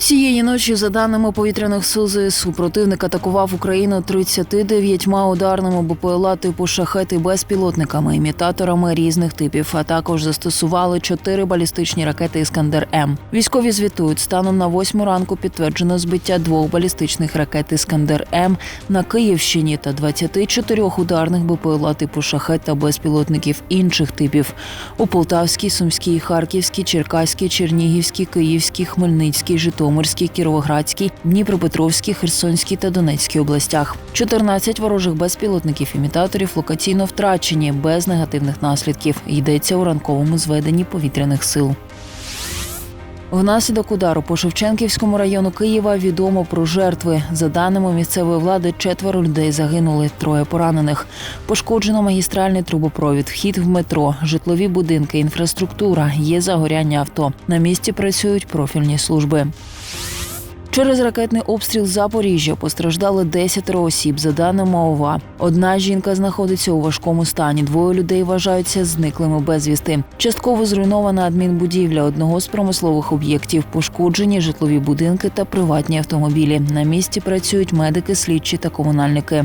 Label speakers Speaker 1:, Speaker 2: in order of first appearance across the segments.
Speaker 1: Цієї ночі, за даними повітряних сил ЗСУ, противник атакував Україну 39 ударними БПЛА типу шахети безпілотниками, імітаторами різних типів. А також застосували чотири балістичні ракети Іскандер М. Військові звітують, станом на восьму ранку підтверджено збиття двох балістичних ракет Іскандер М на Київщині та 24 ударних БПЛА типу шахет та безпілотників інших типів у Полтавській, Сумській, Харківській, Черкаській, Чернігівській, Київській, Хмельницькій, Житомирській, Кіровоградській, Дніпропетровській, Херсонській та Донецькій областях. 14 ворожих безпілотників-імітаторів локаційно втрачені без негативних наслідків. Йдеться у ранковому зведенні повітряних сил. Внаслідок удару по Шевченківському району Києва відомо про жертви. За даними місцевої влади, четверо людей загинули, троє поранених. Пошкоджено магістральний трубопровід, вхід в метро, житлові будинки, інфраструктура. Є загоряння авто. На місці працюють профільні служби. Через ракетний обстріл Запоріжжя постраждали 10 осіб, за даними ОВА. Одна жінка знаходиться у важкому стані. Двоє людей вважаються зниклими безвісти. Частково зруйнована адмінбудівля одного з промислових об'єктів, пошкоджені житлові будинки та приватні автомобілі. На місці працюють медики, слідчі та комунальники.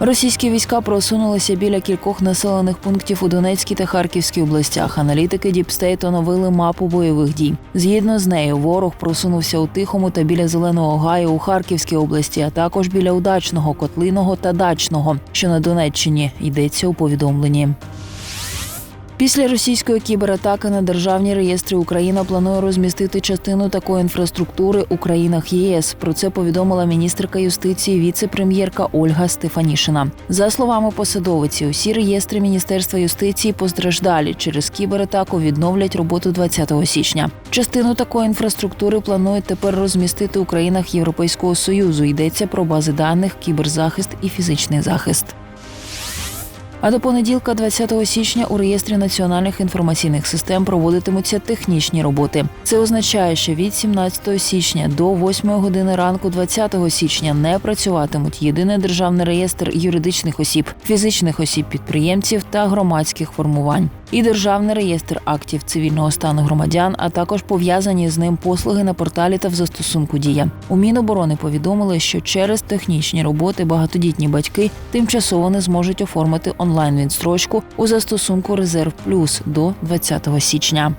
Speaker 1: Російські війська просунулися біля кількох населених пунктів у Донецькій та Харківській областях. Аналітики Діпстейт оновили мапу бойових дій. Згідно з нею, ворог просунувся у Тихому та біля Зеленого Гаю у Харківській області, а також біля Удачного, Котлиного та Дачного, що на Донеччині йдеться у повідомленні. Після російської кібератаки на державні реєстри Україна планує розмістити частину такої інфраструктури у країнах ЄС. Про це повідомила міністерка юстиції, віце-прем'єрка Ольга Стефанішина. За словами посадовиці, усі реєстри Міністерства юстиції постраждалі через кібератаку відновлять роботу 20 січня. Частину такої інфраструктури планують тепер розмістити у країнах Європейського союзу. Йдеться про бази даних, кіберзахист і фізичний захист. А до понеділка, 20 січня, у реєстрі національних інформаційних систем проводитимуться технічні роботи. Це означає, що від 17 січня до 8 години ранку, 20 січня, не працюватимуть єдиний державний реєстр юридичних осіб, фізичних осіб підприємців та громадських формувань. І державний реєстр актів цивільного стану громадян, а також пов'язані з ним послуги на порталі та в застосунку Дія. У Міноборони повідомили, що через технічні роботи багатодітні батьки тимчасово не зможуть оформити онлайн відстрочку у застосунку Резерв Плюс до 20 січня.